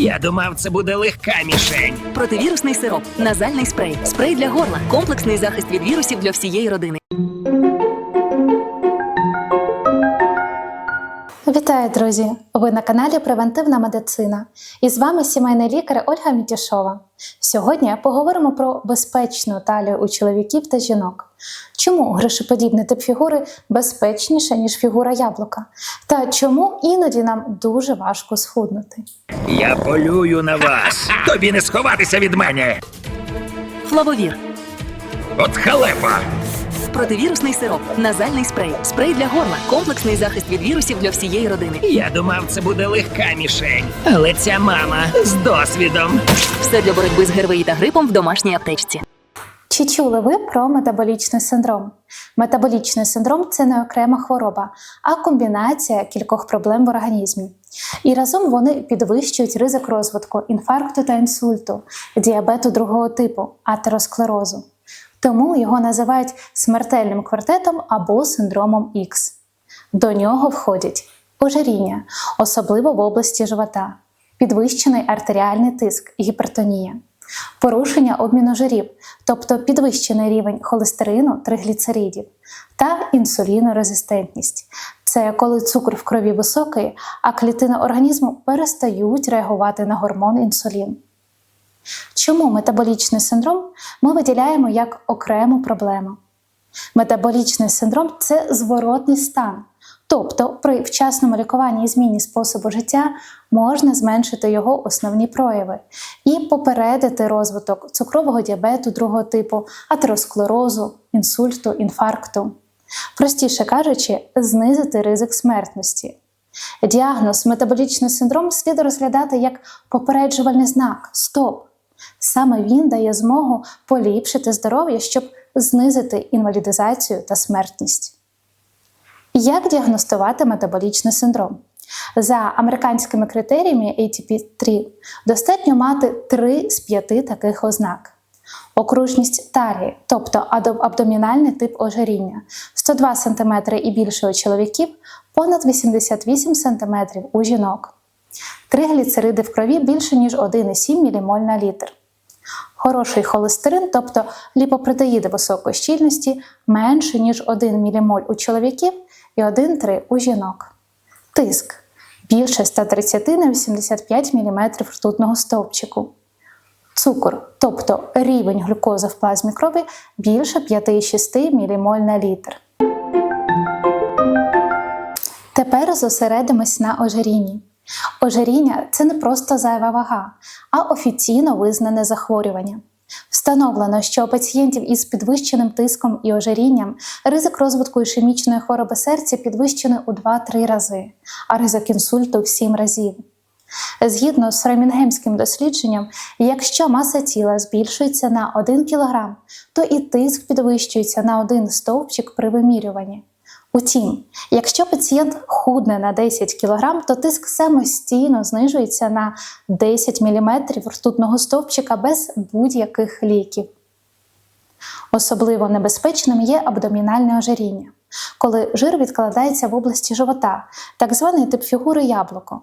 Я думав, це буде легка мішень. Противірусний сироп, назальний спрей, спрей для горла, комплексний захист від вірусів для всієї родини. Вітаю, друзі! Ви на каналі Превентивна медицина. І з вами сімейний лікар Ольга Мітішова. Сьогодні поговоримо про безпечну талію у чоловіків та жінок. Чому гришоподібний тип фігури безпечніше, ніж фігура яблука? Та чому іноді нам дуже важко схуднути? Я полюю на вас. Тобі не сховатися від мене. Флавовір, От халепа. Противірусний сироп, назальний спрей, спрей для горла, комплексний захист від вірусів для всієї родини. Я думав, це буде легка мішень. Але ця мама з досвідом. Все для боротьби з ГРВІ та грипом в домашній аптечці. Чи чули ви про метаболічний синдром? Метаболічний синдром це не окрема хвороба, а комбінація кількох проблем в організмі. І разом вони підвищують ризик розвитку інфаркту та інсульту, діабету другого типу, атеросклерозу. Тому його називають смертельним квартетом або синдромом Х. До нього входять ожиріння, особливо в області живота, підвищений артеріальний тиск, гіпертонія, порушення обміну жирів, тобто підвищений рівень холестерину, тригліцеридів та інсулінорезистентність. Це коли цукор в крові високий, а клітини організму перестають реагувати на гормон інсулін. Чому метаболічний синдром ми виділяємо як окрему проблему? Метаболічний синдром це зворотний стан. Тобто при вчасному лікуванні і зміні способу життя можна зменшити його основні прояви і попередити розвиток цукрового діабету другого типу, атеросклерозу, інсульту, інфаркту. Простіше кажучи, знизити ризик смертності. Діагноз метаболічний синдром слід розглядати як попереджувальний знак СТОП. Саме він дає змогу поліпшити здоров'я, щоб знизити інвалідизацію та смертність. Як діагностувати метаболічний синдром? За американськими критеріями ATP3 достатньо мати 3 з 5 таких ознак. Окружність талії, тобто абдомінальний тип ожиріння 102 см і більше у чоловіків, понад 88 см у жінок. Тригліцериди в крові більше, ніж 1,7 ммоль на літр. Хороший холестерин, тобто ліпопротеїди високої щільності, менше, ніж 1 ммоль у чоловіків і 1,3 у жінок. Тиск більше 130 на 85 мм ртутного стовпчику. Цукор, тобто рівень глюкози в плазмі крові більше 5,6 ммоль на літр. Тепер зосередимось на ожирінні. Ожиріння це не просто зайва вага, а офіційно визнане захворювання. Встановлено, що у пацієнтів із підвищеним тиском і ожирінням ризик розвитку ішемічної хвороби серця підвищений у 2-3 рази, а ризик інсульту в 7 разів. Згідно з фремінгемським дослідженням, якщо маса тіла збільшується на 1 кг, то і тиск підвищується на 1 стовпчик при вимірюванні. Утім, якщо пацієнт худне на 10 кг, то тиск самостійно знижується на 10 мм ртутного стовпчика без будь-яких ліків. Особливо небезпечним є абдомінальне ожиріння, коли жир відкладається в області живота, так званий тип фігури яблуко.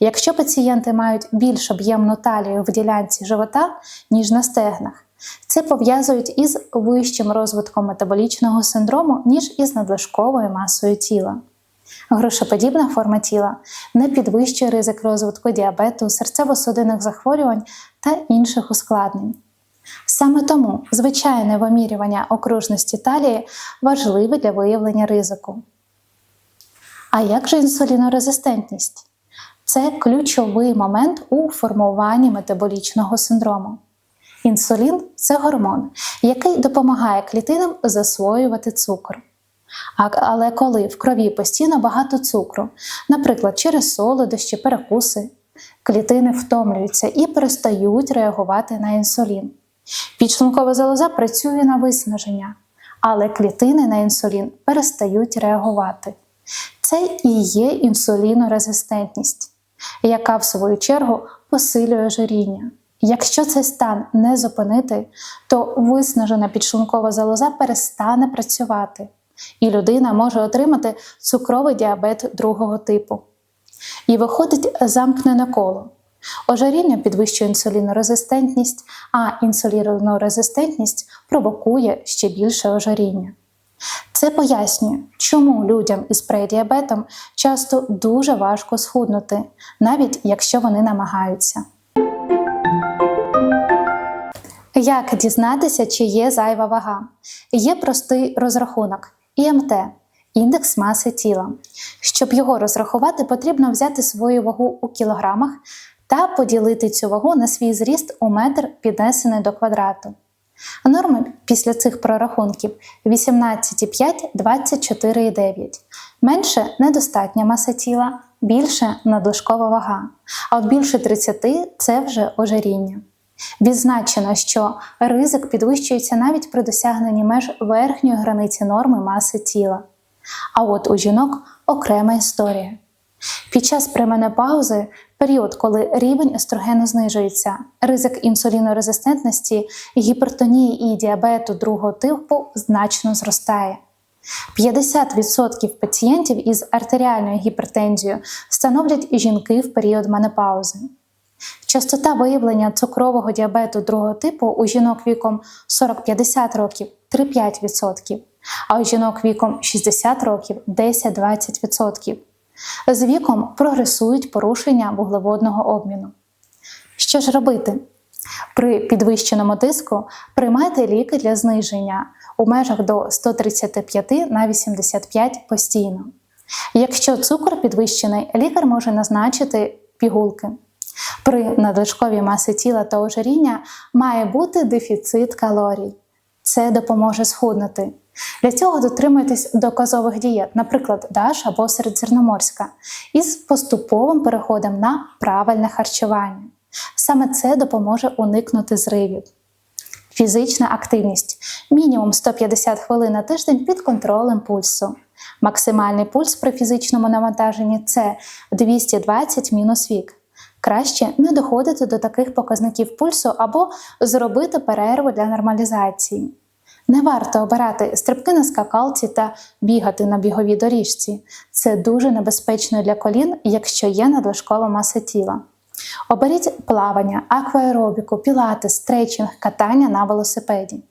Якщо пацієнти мають більш об'ємну талію в ділянці живота, ніж на стегнах, це пов'язують із вищим розвитком метаболічного синдрому, ніж із надлишковою масою тіла. Грошоподібна форма тіла не підвищує ризик розвитку діабету, серцево-судинних захворювань та інших ускладнень. Саме тому звичайне вимірювання окружності талії важливе для виявлення ризику. А як же інсулінорезистентність? Це ключовий момент у формуванні метаболічного синдрому. Інсулін це гормон, який допомагає клітинам засвоювати цукор. Але коли в крові постійно багато цукру, наприклад, через солодощі, перекуси, клітини втомлюються і перестають реагувати на інсулін. Підшлункова залоза працює на виснаження, але клітини на інсулін перестають реагувати. Це і є інсулінорезистентність, яка в свою чергу посилює ожиріння. Якщо цей стан не зупинити, то виснажена підшлункова залоза перестане працювати, і людина може отримати цукровий діабет другого типу. І виходить замкнене коло. Ожиріння підвищує інсулінорезистентність, а інсулінорезистентність провокує ще більше ожиріння. Це пояснює, чому людям із предіабетом часто дуже важко схуднути, навіть якщо вони намагаються. Як дізнатися, чи є зайва вага? Є простий розрахунок ІМТ індекс маси тіла. Щоб його розрахувати, потрібно взяти свою вагу у кілограмах та поділити цю вагу на свій зріст у метр піднесений до квадрату. Норми після цих прорахунків 18,5, 24,9. Менше недостатня маса тіла, більше надлишкова вага. А от більше 30 це вже ожиріння. Відзначено, що ризик підвищується навіть при досягненні меж верхньої границі норми маси тіла. А от у жінок окрема історія. Під час пременопаузи, період, коли рівень естрогену знижується, ризик інсулінорезистентності, гіпертонії і діабету другого типу значно зростає. 50% пацієнтів із артеріальною гіпертензією становлять жінки в період менопаузи. Частота виявлення цукрового діабету другого типу у жінок віком 40-50 років 3-5%, а у жінок віком 60 років 10-20%. З віком прогресують порушення вуглеводного обміну. Що ж робити? При підвищеному тиску приймайте ліки для зниження у межах до 135 на 85 постійно. Якщо цукор підвищений, лікар може назначити пігулки. При надлишковій масі тіла та ожиріння має бути дефіцит калорій. Це допоможе схуднути. Для цього дотримуйтесь доказових дієт, наприклад, ДАШ або середземноморська, із поступовим переходом на правильне харчування. Саме це допоможе уникнути зривів. Фізична активність мінімум 150 хвилин на тиждень під контролем пульсу. Максимальний пульс при фізичному навантаженні це 220 мінус вік. Краще не доходити до таких показників пульсу або зробити перерву для нормалізації. Не варто обирати стрибки на скакалці та бігати на біговій доріжці. Це дуже небезпечно для колін, якщо є надлишкова маса тіла. Оберіть плавання, акваеробіку, пілати, стретчинг, катання на велосипеді.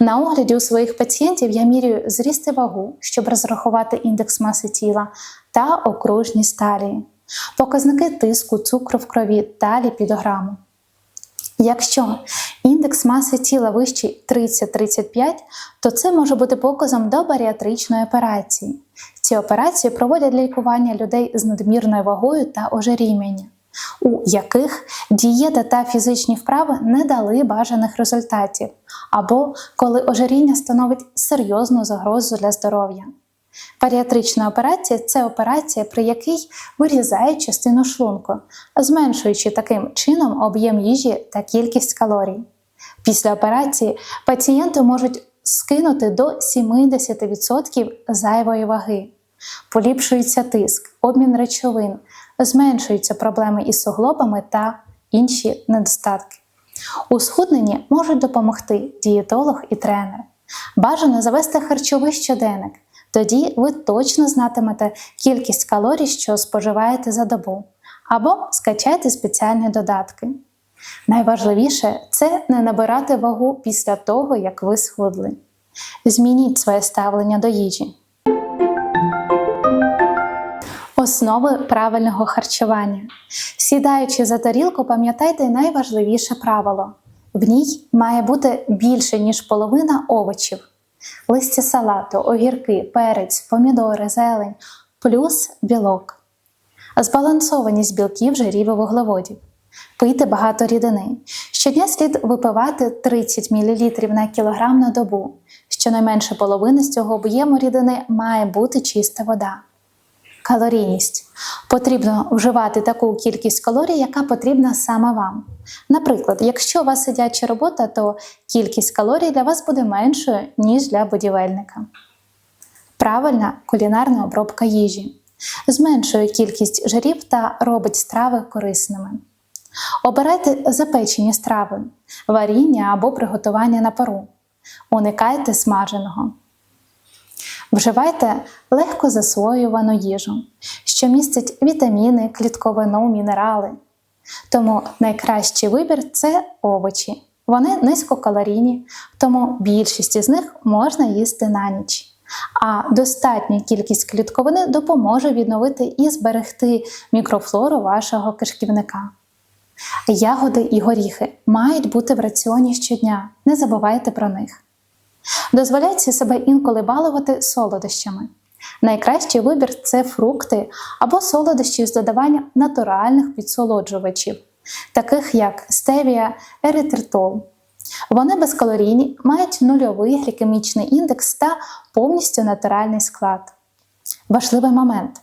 На огляді у своїх пацієнтів я міряю зріст і вагу, щоб розрахувати індекс маси тіла та окружність талії, показники тиску, цукру в крові та ліпідограму. Якщо індекс маси тіла вищий 30-35, то це може бути показом до баріатричної операції. Ці операції проводять для лікування людей з надмірною вагою та ожиріння, у яких дієта та фізичні вправи не дали бажаних результатів, або коли ожиріння становить серйозну загрозу для здоров'я. Баріатрична операція це операція, при якій вирізають частину шлунку, зменшуючи таким чином об'єм їжі та кількість калорій. Після операції пацієнти можуть скинути до 70% зайвої ваги, поліпшується тиск, обмін речовин, зменшуються проблеми із суглобами та інші недостатки. У схудненні можуть допомогти дієтолог і тренер. Бажано завести харчовий щоденник. Тоді ви точно знатимете кількість калорій, що споживаєте за добу, або скачайте спеціальні додатки. Найважливіше це не набирати вагу після того, як ви схудли. Змініть своє ставлення до їжі. Основи правильного харчування. Сідаючи за тарілку, пам'ятайте найважливіше правило: в ній має бути більше, ніж половина овочів листя салату, огірки, перець, помідори, зелень, плюс білок. Збалансованість білків, жирів і вуглеводів. Пийте багато рідини. Щодня слід випивати 30 мл на кілограм на добу. Щонайменше половина з цього об'єму рідини має бути чиста вода. Калорійність. Потрібно вживати таку кількість калорій, яка потрібна саме вам. Наприклад, якщо у вас сидяча робота, то кількість калорій для вас буде меншою, ніж для будівельника. Правильна кулінарна обробка їжі. Зменшує кількість жирів та робить страви корисними. Обирайте запечені страви, варіння або приготування на пару. Уникайте смаженого. Вживайте легко засвоювану їжу, що містить вітаміни, клітковину, мінерали. Тому найкращий вибір це овочі. Вони низькокалорійні, тому більшість із них можна їсти на ніч. А достатня кількість клітковини допоможе відновити і зберегти мікрофлору вашого кишківника. Ягоди і горіхи мають бути в раціоні щодня. Не забувайте про них. Дозволяйте себе інколи балувати солодощами. Найкращий вибір це фрукти або солодощі з додаванням натуральних підсолоджувачів, таких як стевія, еритритол. Вони безкалорійні, мають нульовий глікемічний індекс та повністю натуральний склад. Важливий момент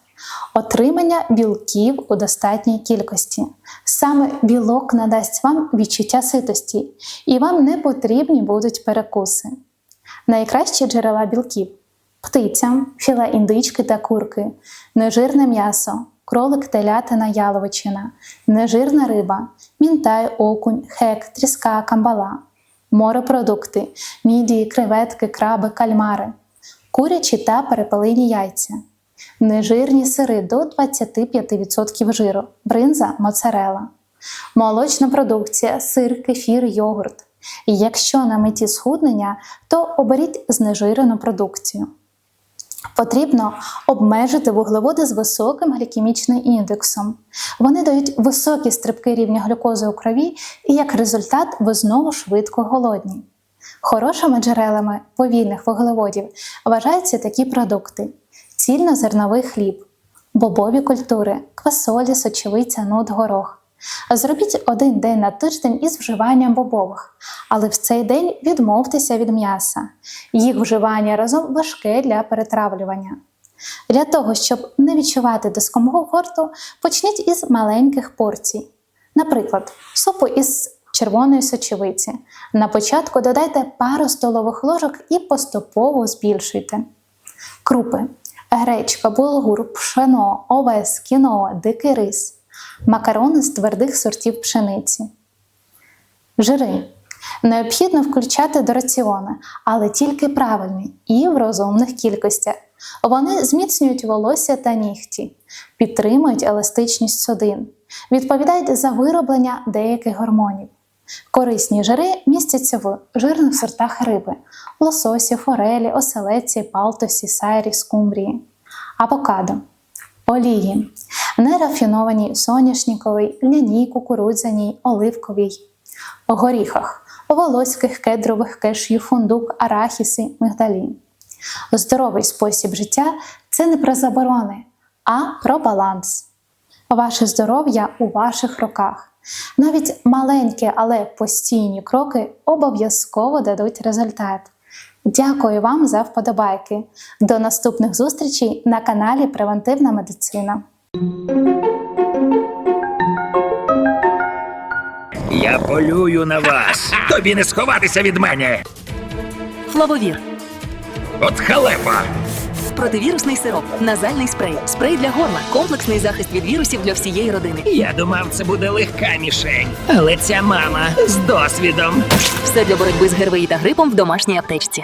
отримання білків у достатній кількості. Саме білок надасть вам відчуття ситості, і вам не потрібні будуть перекуси. Найкращі джерела білків птиця, філе індички та курки, нежирне м'ясо, кролик, телятина, яловичина, нежирна риба, мінтай, окунь, хек, тріска, камбала, морепродукти, мідії, креветки, краби, кальмари, курячі та перепелині яйця, нежирні сири до 25% жиру, бринза, моцарела, молочна продукція, сир, кефір, йогурт. Якщо на меті схуднення, то оберіть знежирену продукцію. Потрібно обмежити вуглеводи з високим глікемічним індексом. Вони дають високі стрибки рівня глюкози у крові, і як результат ви знову швидко голодні. Хорошими джерелами повільних вуглеводів вважаються такі продукти: цільнозерновий хліб, бобові культури, квасолі, сочевиця, нут, горох. Зробіть один день на тиждень із вживанням бобових, але в цей день відмовтеся від м'яса. Їх вживання разом важке для перетравлювання. Для того, щоб не відчувати дискомфорту, почніть із маленьких порцій. Наприклад, супу із червоної сочевиці. На початку додайте пару столових ложок і поступово збільшуйте. Крупи: гречка, булгур, пшено, овес, кіно, дикий рис макарони з твердих сортів пшениці. Жири необхідно включати до раціону, але тільки правильні і в розумних кількостях. Вони зміцнюють волосся та нігті, підтримують еластичність судин, відповідають за вироблення деяких гормонів. Корисні жири містяться в жирних сортах риби: лососі, форелі, оселеці, палтосі, сайрі, скумбрії, авокадо, олії, нерафінованій соняшниковій, ляній, кукурудзяній, оливковій, горіхах, волоських, кедрових, кешю, фундук, арахіси, мигдалі. Здоровий спосіб життя це не про заборони, а про баланс. Ваше здоров'я у ваших руках. Навіть маленькі, але постійні кроки обов'язково дадуть результат. Дякую вам за вподобайки. До наступних зустрічей на каналі Превентивна медицина. Я полюю на вас. Тобі не сховатися від мене. Флавовір. От халепа. Противірусний сироп, назальний спрей, спрей для горла, комплексний захист від вірусів для всієї родини. Я думав, це буде легка мішень. Але ця мама з досвідом. Все для боротьби з ГРВІ та грипом в домашній аптечці.